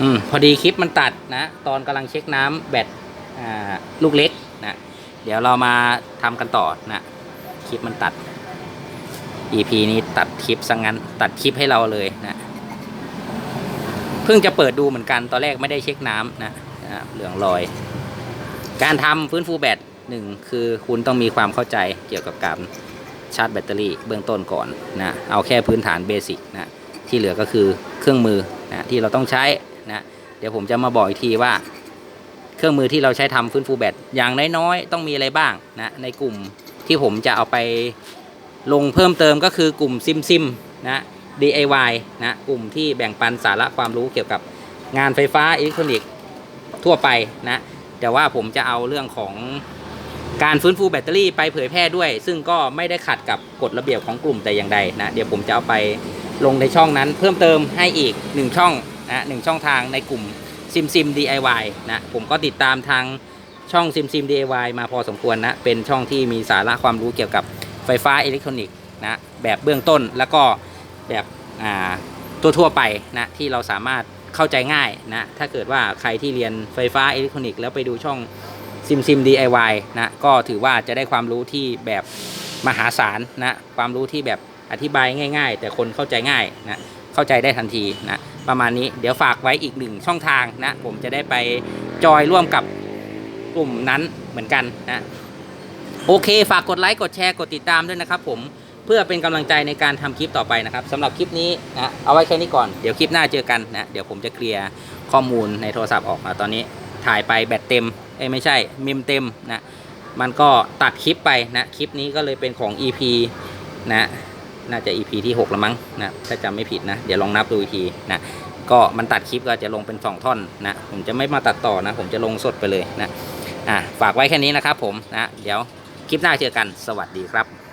อืมพอดีคลิปมันตัดนะ ตอนกำลังเช็คน้ำแบตอ่าลูกเล็กนะเดี๋ยวเรามาทำกันต่อนะคลิปมันตัด EP นี้ตัดคลิปซะงงั้นตัดคลิปให้เราเลยนะเพิ่งจะเปิดดูเหมือนกันตอนแรกไม่ได้เช็คน้ำนะนะเหลืองรอย การทำฟื้นฟูแบตหนึ่งคือคุณต้องมีความเข้าใจเกี่ยวกับการชาร์จแบตเตอรี่เบื้องต้นก่อนนะเอาแค่พื้นฐานเบสิกนะที่เหลือก็คือเครื่องมือนะที่เราต้องใช้ นะเดี๋ยวผมจะมาบอกอีกทีว่า เครื่องมือที่เราใช้ทำฟื้นฟูแบตอย่างน้อยๆต้องมีอะไรบ้างนะในกลุ่มที่ผมจะเอาไปลงเพิ่มเติมก็คือกลุ่มซิมซิมนะ DIY นะกลุ่มที่แบ่งปันสาระความรู้เกี่ยวกับงานไฟฟ้าอิเล็กทรอนิกส์ทั่วไปนะแต่ว่าผมจะเอาเรื่องของการฟื้นฟูแบตเตอรี่ไปเผยแพร่ด้วย ซึ่งก็ไม่ได้ขัดกับกฎระเบียบของกลุ่มแต่อย่างใดนะ เดี๋ยวผมจะเอาไปลงในช่องนั้นเพิ่มเติมให้อีก 1 ช่อง นะหนึ่งช่องทางในกลุ่มซิมซิม DIY นะผมก็ติดตามทางช่องซิมซิม DIY มาพอสมควรนะเป็นช่องที่มีสาระความรู้เกี่ยวกับไฟฟ้าอิเล็กทรอนิกส์นะแบบเบื้องต้นแล้วก็แบบอ่าตัวทั่วๆไปนะที่เราสามารถเข้าใจง่ายนะถ้าเกิดว่าใครที่เรียนไฟฟ้าอิเล็กทรอนิกส์แล้วไปดูช่องซิมซิม DIY นะก็ถือว่าจะได้ความรู้ที่แบบมหาศาลนะความรู้ที่แบบอธิบายง่าย ๆ แต่คนเข้าใจง่ายนะเข้าใจได้ทันทีนะ ประมาณนี้เดี๋ยวฝากไว้อีกหนึ่งช่องทางนะ ผมจะได้ไปจอยร่วมกับกลุ่มนั้นเหมือนกันนะ โอเค ฝากกดไลค์กดแชร์กดติดตามด้วยนะครับผมเพื่อเป็นกำลังใจในการทำคลิปต่อไปนะครับสำหรับคลิปนี้นะเอาไว้แค่นี้ก่อนเดี๋ยวคลิปหน้าเจอกันนะเดี๋ยวผมจะเคลียร์ข้อมูลในโทรศัพท์ออกมาตอนนี้ถ่ายไปแบตเต็มเอ้ไม่ใช่เมมเต็มนะมันก็ตัดคลิปไปนะคลิปนี้ก็เลยเป็นของ EP นะ น่าจะ EP ที่ 6 แล้วมั้งนะถ้าจำไม่ผิดนะ เดี๋ยวลองนับดูอีกทีนะก็มันตัดคลิปก็จะลงเป็น 2 ท่อนนะผมจะไม่มาตัดต่อนะ ผมจะลงสดไปเลยนะอะฝากไว้แค่นี้นะครับผมนะเดี๋ยวคลิปหน้าเจอกันสวัสดีครับ